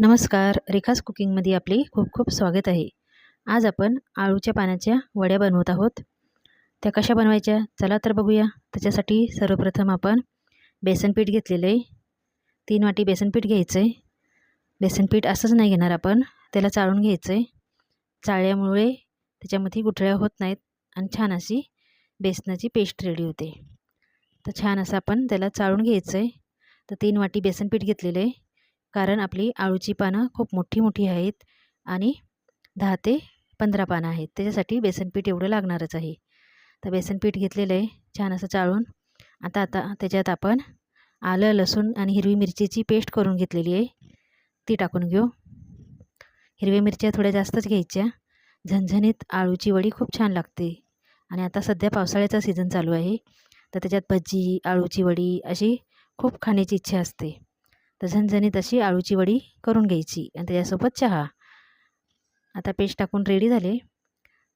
नमस्कार रेखास कुकिंगमध्ये आपले खूप खूप स्वागत आहे. आज आपण आळूच्या पानाच्या वड्या बनवत आहोत. त्या कशा बनवायच्या? चला तर बघूया. त्याच्यासाठी सर्वप्रथम आपण बेसनपीठ घेतलेलं आहे. तीन वाटी बेसनपीठ घ्यायचं आहे बेसनपीठ असंच नाही घेणार आपण. त्याला चाळून घ्यायचं आहे चाळल्यामुळे त्याच्यामध्ये गुठळ्या होत नाहीत आणि छान अशी बेसनाची पेस्ट रेडी होते. तर छान असं आपण त्याला चाळून घ्यायचं आहे तर तीन वाटी बेसनपीठ घेतलेलं आहे. कारण आपली आळूची पानं खूप मोठी मोठी आहेत आणि दहा ते पंधरा पानं आहेत. त्याच्यासाठी बेसनपीठ एवढं लागणारच आहे. तर बेसनपीठ घेतलेलं आहे. छान असं चाळून. आता आता त्याच्यात आपण आलं लसूण आणि हिरवी मिरचीची पेस्ट करून घेतलेली आहे. ती टाकून घेऊ. हिरव्या मिरच्या थोड्या जास्तच घ्यायच्या. झणझणीत आळूची वडी खूप छान लागते. आणि आता सध्या पावसाळ्याचा सीझन चालू आहे. तर त्याच्यात भजी आळूची वडी अशी खूप खाण्याची इच्छा असते. तर झणझणीत अशी आळूची वडी करून घ्यायची आणि त्याच्यासोबत चहा. आता पेस्ट टाकून रेडी झाले.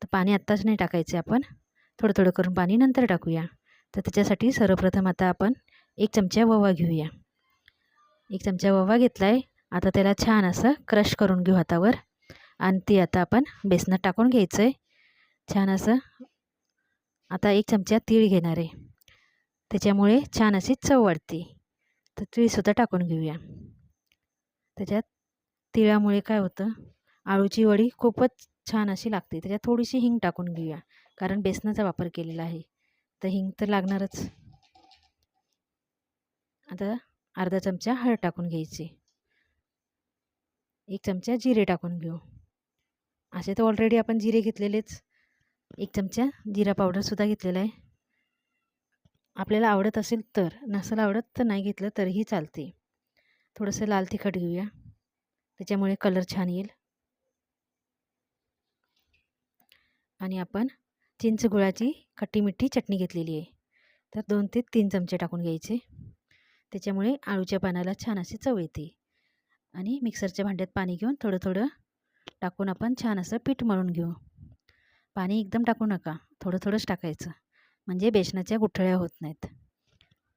तर पाणी आत्ताच नाही टाकायचे आपण. थोडं थोडं करून पाणी नंतर टाकूया. तर त्याच्यासाठी सर्वप्रथम आता आपण एक चमचा ववा घेऊया. एक चमचा ववा घेतला आहे आता त्याला छान असं क्रश करून घेऊ हातावर. आणि ती आता आपण बेसनात टाकून घ्यायचं आहे छान असं आता एक चमचा तीळ घेणार आहे. त्याच्यामुळे छान अशी चव वाढते. तर तीळसुद्धा टाकून घेऊया. त्याच्यात तिळामुळे काय होतं? आळूची वडी खूपच छान अशी लागते. त्याच्यात थोडीशी हिंग टाकून घेऊया कारण बेसनाचा वापर केलेला आहे. तर हिंग तर लागणारच. आता अर्धा चमचा हळद टाकून घ्यायची. एक चमचा जिरे टाकून घेऊ. असे तर ऑलरेडी आपण जिरे घेतलेलेच. एक चमचा जिरा पावडरसुद्धा घेतलेला आहे. आपल्याला आवडत असेल तर नसेल आवडत तर नाही घेतलं तरीही चालते. थोडंसं लाल तिखट घेऊया. त्याच्यामुळे कलर छान येईल. आणि आपण चिंच गुळाची खट्टी मिठी चटणी घेतलेली आहे. तर दोन ते तीन चमचे टाकून घ्यायचे. त्याच्यामुळे आळूच्या पानाला छान अशी चव येते. आणि मिक्सरच्या भांड्यात पाणी घेऊन थोडं थोडं टाकून आपण छान असं पीठ मळून घेऊ. पाणी एकदम टाकू नका. थोडं थोडंच टाकायचं. म्हणजे बेसनाच्या गुठळ्या होत नाहीत.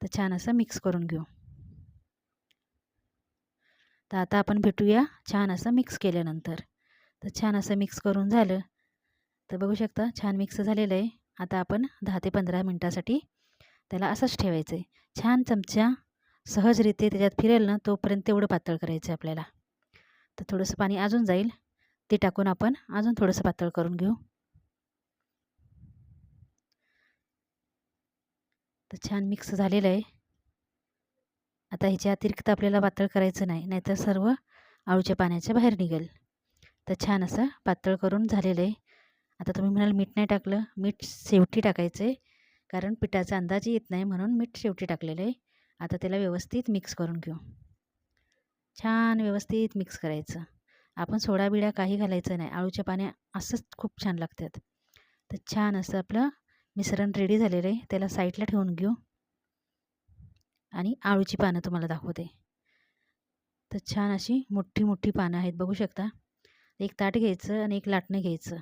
तर छान असं मिक्स करून घेऊ. तर आता आपण भेटूया छान असं मिक्स केल्यानंतर. तर छान असं मिक्स करून झालं. तर बघू शकता छान मिक्स झालेलं आहे. आता आपण दहा ते पंधरा मिनटासाठी त्याला असंच ठेवायचं आहे छान चमचा सहजरित्या त्याच्यात फिरेल ना तोपर्यंत तेवढं पातळ करायचं आहे आपल्याला. तर थोडंसं पाणी अजून जाईल. ते टाकून आपण अजून थोडंसं पातळ करून घेऊ. तर छान मिक्स झालेलं आहे. आता ह्याच्या अतिरिक्त आपल्याला पातळ करायचं नाही नाहीतर सर्व आळूच्या पाण्याच्या बाहेर निघेल. तर छान असं पातळ करून झालेलं आहे. आता तुम्ही म्हणाल मीठ नाही टाकलं मीठ शेवटी टाकायचं आहे. कारण पिठाचा अंदाज येत नाही म्हणून मीठ शेवटी टाकलेलं आहे. आता त्याला व्यवस्थित मिक्स करून घेऊ. छान व्यवस्थित मिक्स करायचं. आपण सोडा बिडा काही घालायचं नाही. आळूच्या पाण्या असंच खूप छान लागतात. तर छान असं आपलं मिश्रण रेडी झालेलं आहे. त्याला साईडला ठेवून घेऊ. आणि आळूची पानं तुम्हाला दाखवते. तर छान अशी मोठी मोठी पानं आहेत. बघू शकता. एक ताट घ्यायचं आणि एक लाटणं घ्यायचं.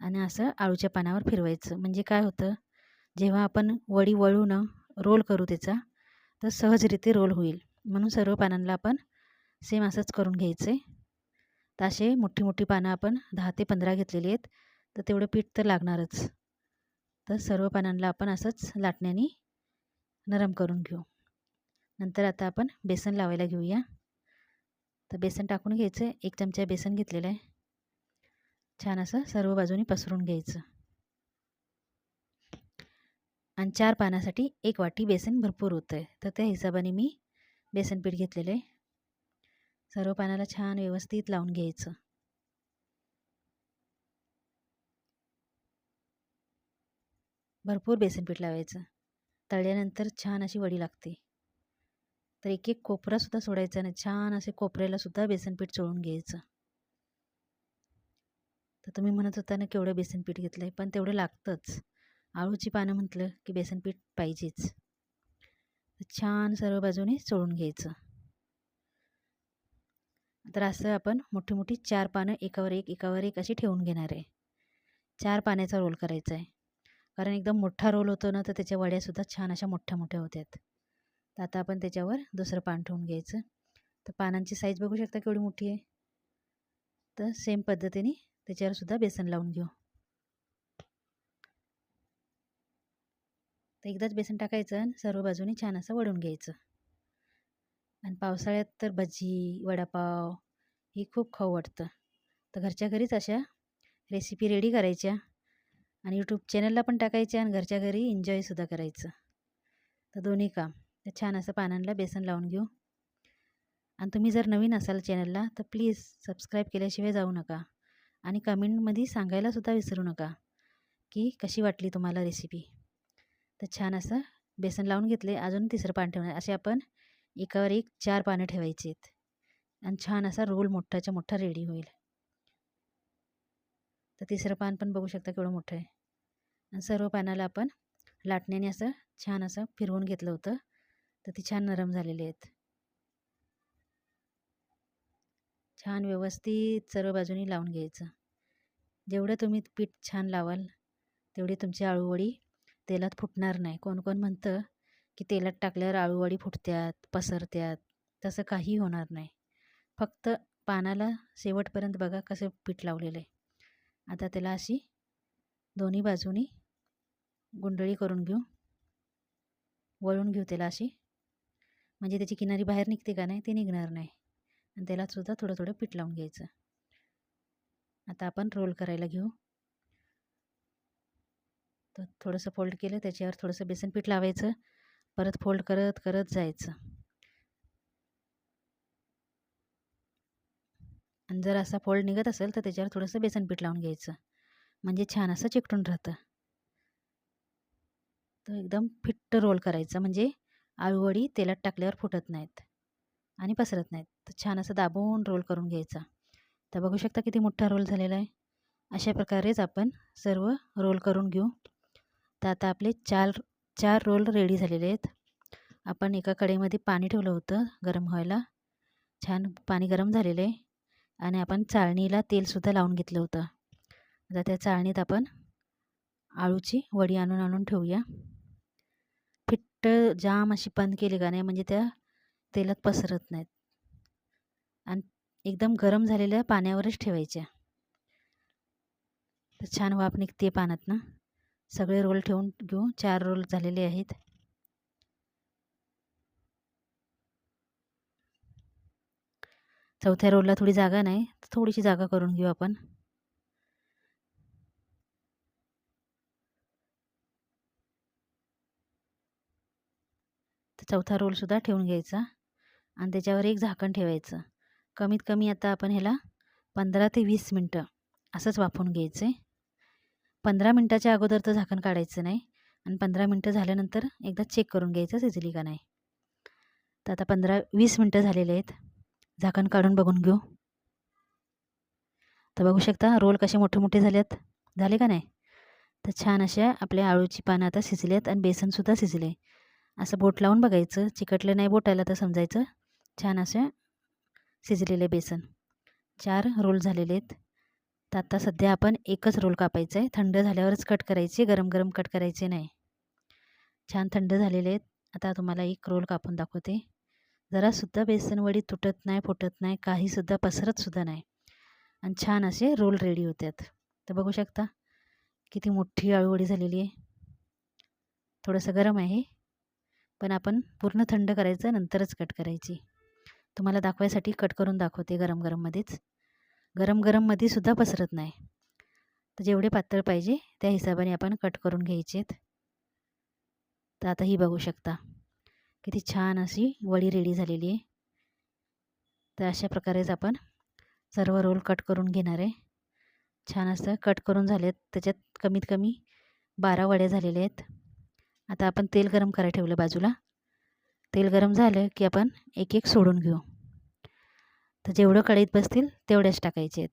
आणि असं आळूच्या पानावर फिरवायचं. म्हणजे काय होतं? जेव्हा आपण वडी वळून रोल करू त्याचा तर सहजरीते रोल होईल. म्हणून सर्व पानांना आपण सेम असंच करून घ्यायचं. आहे तर असे मोठी मोठी पानं आपण दहा ते पंधरा घेतलेली आहेत. तर तेवढं पीठ तर लागणारच. तर सर्व पानांना आपण असंच लाटण्याने नरम करून घेऊ. नंतर आता आपण बेसन लावायला घेऊया. तर बेसन टाकून घ्यायचं. एक चमचा बेसन घेतलेलं आहे. छान असं सर्व बाजूनी पसरून घ्यायचं. आणि चार पानासाठी एक वाटी बेसन भरपूर होतं आहे तर त्या हिशोबाने मी बेसन पीठ घेतलेलं आहे. सर्व पानाला छान व्यवस्थित लावून घ्यायचं. भरपूर बेसन पीठ लावायचं. तळल्यानंतर छान अशी वडी लागते. तर एक एक कोपरासुद्धा सोडायचा आणि छान असे कोपऱ्यालासुद्धा बेसनपीठ चोळून घ्यायचं. तर तुम्ही म्हणत होता ना केवढं बेसनपीठ घेतलं आहे पण तेवढं लागतंच. आळूची पानं म्हटलं की बेसनपीठ पाहिजेच. छान सर्व बाजूने चोळून घ्यायचं. तर असं आपण मोठी मोठी चार पानं एकावर एक एकावर एक अशी ठेवून घेणार आहे. चार पाण्याचा रोल करायचा आहे. कारण एकदम मोठा रोल होतो ना तर त्याच्या वड्यासुद्धा छान अशा मोठ्या मोठ्या होत्यात. तर आता आपण त्याच्यावर दुसरं पान ठेवून घ्यायचं. तर पानांची साईज बघू शकता केवढी मोठी आहे. तर सेम पद्धतीने त्याच्यावर सुद्धा बेसन लावून घेऊ. तर एकदाच बेसन टाकायचं आणि सर्व बाजूनी छान असं वळून घ्यायचं. आणि पावसाळ्यात तर भजी वडापाव ही खूप खाऊ वाटतं. तर घरच्या घरीच अशा रेसिपी रेडी करायच्या. आणि यूट्यूब चॅनलला पण टाकायचे आणि घरच्या घरी एन्जॉयसुद्धा करायचं. तर दोन्ही काम. तर छान असं पानांना बेसन लावून घेऊ. आणि तुम्ही जर नवीन असाल चॅनलला तर प्लीज सबस्क्राईब केल्याशिवाय जाऊ नका. आणि कमेंटमध्ये सांगायलासुद्धा विसरू नका की कशी वाटली तुम्हाला रेसिपी तर छान असं बेसन लावून घेतले. अजून तिसरं पान ठेवणार. असे आपण एकावर एक चार पानं ठेवायची आहेत. आणि छान असा रोल मोठाच्या मोठा रेडी होईल. तर तिसरं पान पण बघू शकता केवढं मोठं आहे. सर्व पानाला आपण लाटण्याने असं छान असं फिरवून घेतलं होतं. तर ती छान नरम झालेली आहेत. छान व्यवस्थित सर्व बाजूनी लावून घ्यायचं. जेवढं तुम्ही पीठ छान लावाल तेवढी तुमची आळूवडी तेलात फुटणार नाही. कोण कोण म्हणतं की तेलात टाकल्यावर आळूवडी फुटत्यात पसरत्यात तसं काही होणार नाही. फक्त पानाला शेवटपर्यंत बघा कसं पीठ लावलेलं आहे. आता त्याला अशी दोन्ही बाजूनी गुंडळी करून घेऊ. वळून घेऊ त्याला अशी. म्हणजे त्याची किनारी बाहेर निघते का नाही ते निघणार नाही. आणि त्यालासुद्धा थोडं थोडं पीठ लावून घ्यायचं. आता आपण रोल करायला घेऊ. तर थोडंसं फोल्ड केलं त्याच्यावर थोडंसं बेसन पीठ लावायचं. परत फोल्ड करत करत जायचं. आणि जर असा फोल्ड निघत असेल तर त्याच्यावर थोडंसं बेसन पीठ लावून घ्यायचं. म्हणजे छान असं चिकटून राहतं. तर एकदम फिट्ट रोल करायचा. म्हणजे आळूवडी तेलात टाकल्यावर फुटत नाहीत आणि पसरत नाहीत. तर छान असं दाबून रोल करून घ्यायचा. तर बघू शकता किती मोठा रोल झालेला आहे. अशा प्रकारेच आपण सर्व रोल करून घेऊ. तर आता आपले चार चार रोल रेडी झालेले आहेत. आपण एका कडेमध्ये पाणी ठेवलं होतं गरम व्हायला. छान पाणी गरम झालेलं आहे. आणि आपण चाळणीला तेलसुद्धा लावून घेतलं होतं. आता त्या चाळणीत आपण आळूची वडी आणून आणून ठेवूया. घट्ट जाम अशी बंद केली का नाही म्हणजे त्या तेलात पसरत नाहीत. आणि एकदम गरम झालेल्या पाण्यावरच ठेवायच्या. तर छान वाफ निघते पाण्यात ना सगळे रोल ठेवून घेऊ. चार रोल झालेले आहेत. चौथ्या रोलला थोडी जागा नाही. तर थोडीशी जागा करून घेऊ आपण. चौथा रोलसुद्धा ठेवून घ्यायचा. आणि त्याच्यावर एक झाकण ठेवायचं. कमीत कमी आता आपण ह्याला पंधरा ते वीस मिनटं असंच वाफवून घ्यायचं. आहे पंधरा मिनटाच्या अगोदर तर झाकण काढायचं नाही. आणि पंधरा मिनटं झाल्यानंतर एकदा चेक करून घ्यायचं शिजली का नाही. तर आता पंधरा वीस मिनटं झालेले आहेत. झाकण काढून बघून घेऊ. तर बघू शकता रोल कसे मोठे मोठे झालेत. झाले का नाही? तर छान अशा आपल्या आळूची पानं आता शिजलेत आणि बेसनसुद्धा शिजले. आहे असं बोट लावून बघायचं. चिकटलं नाही बोटायला तर समजायचं. छान असे शिजलेले बेसन. चार रोल झालेले आहेत. तर आत्ता सध्या आपण एकच रोल कापायचं आहे. थंड झाल्यावरच कट करायचे. गरम गरम कट करायचे नाही. छान थंड झालेले आहेत. आता तुम्हाला एक रोल कापून दाखवते. जरासुद्धा बेसनवडी तुटत नाही फुटत नाही. काहीसुद्धा पसरतसुद्धा नाही. आणि छान असे रोल रेडी होतात. तर बघू शकता. किती मोठी आळूवडी झालेली आहे. थोडंसं गरम आहे. पण आपण पूर्ण थंड करायचं नंतरच कट करायची. तुम्हाला दाखवायसाठी कट करून दाखवते गरम गरममध्येच गरम गरममध्ये सुद्धा पसरत नाही. तर जेवढे पातळ पाहिजे त्या हिशोबाने आपण कट करून घ्यायचे आहेत. तर आता ही बघू शकता. किती छान अशी वडी रेडी झालेली आहे. तर अशा प्रकारेच आपण सर्व रोल कट करून घेणार आहे. छान असं कट करून झालेत. त्याच्यात कमीत कमी बारा वड्या झालेल्या आहेत. आता आपण तेल गरम करायला ठेवलं बाजूला. तेल गरम झालं की आपण एक एक सोडून घेऊ. तर जेवढं कढईत बसतील तेवढ्याच टाकायचे आहेत.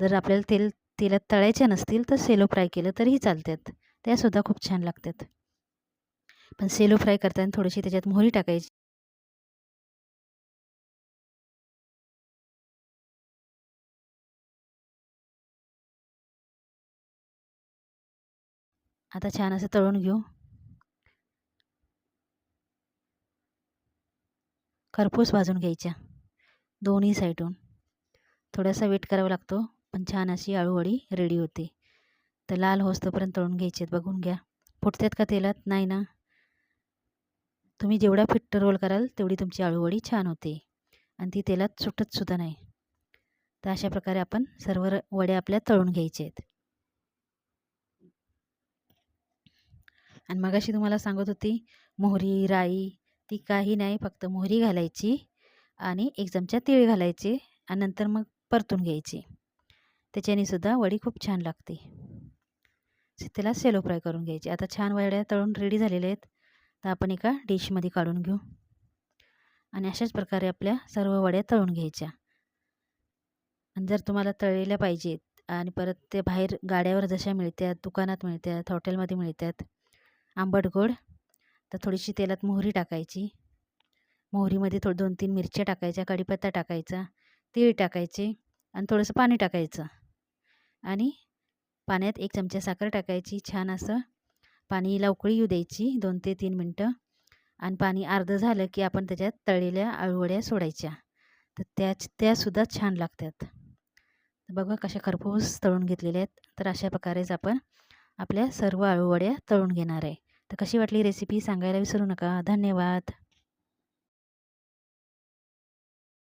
जर आपल्याला तेल तेलात तळायचे नसतील तर सेलो फ्राय केलं तरीही चालतात. त्यासुद्धा खूप छान लागतात. पण सेलो फ्राय करताना थोडीशी त्याच्यात मोहरी टाकायची. आता छान असं तळून घेऊ. खरपूस भाजून घ्यायच्या. दोन्ही साईडून थोडासा वेट करावा लागतो पण छान अशी आळूवडी रेडी होते. तर लाल होस्तोपर्यंत तळून घ्यायचे आहेत बघून घ्या. फुटतात का तेलात? नाही ना. तुम्ही जेवढा फिट्ट रोल कराल तेवढी तुमची आळूवडी छान होते. आणि ती तेलात सुटतसुद्धा नाही. तर अशा प्रकारे आपण सर्व र- वड्या आपल्या तळून घ्यायचे आहेत आणि मगाशी तुम्हाला सांगत होती मोहरी राई ती काही नाही फक्त मोहरी घालायची आणि एक चमचा तीळ घालायचे आणि नंतर मग परतून घ्यायची. त्याच्याने सुद्धा वडी खूप छान लागते. त्याला सेलो फ्राय करून घ्यायची. आता छान वड्या तळून रेडी झालेल्या आहेत. तर आपण एका डिशमध्ये काढून घेऊ. आणि अशाच प्रकारे आपल्या सर्व वड्या तळून घ्यायच्या. आणि जर तुम्हाला तळलेल्या पाहिजेत आणि परत ते बाहेर गाड्यावर जशा मिळतात दुकानात मिळतात हॉटेलमध्ये मिळतात आंबट गोड तर थोडीशी तेलात मोहरी टाकायची. मोहरीमध्ये थोडं दोन तीन मिरच्या टाकायच्या कढीपत्ता टाकायचा तीळ टाकायचे आणि थोडंसं पाणी टाकायचं. आणि पाण्यात एक चमचा साखर टाकायची छान असं. पाणीला उकळी येऊ द्यायची दोन ते तीन मिनटं. आणि पाणी अर्धं झालं की आपण त्याच्यात तळलेल्या आळूवड्या सोडायच्या. तर त्या त्यासुद्धा छान लागतात. बघा कशा खरपूस तळून घेतलेल्या आहेत. तर अशा प्रकारेच आपण आपल्या सर्व आळूवड्या तळून घेणार आहे. तर कशी वाटली रेसिपी सांगायला विसरू नका. धन्यवाद.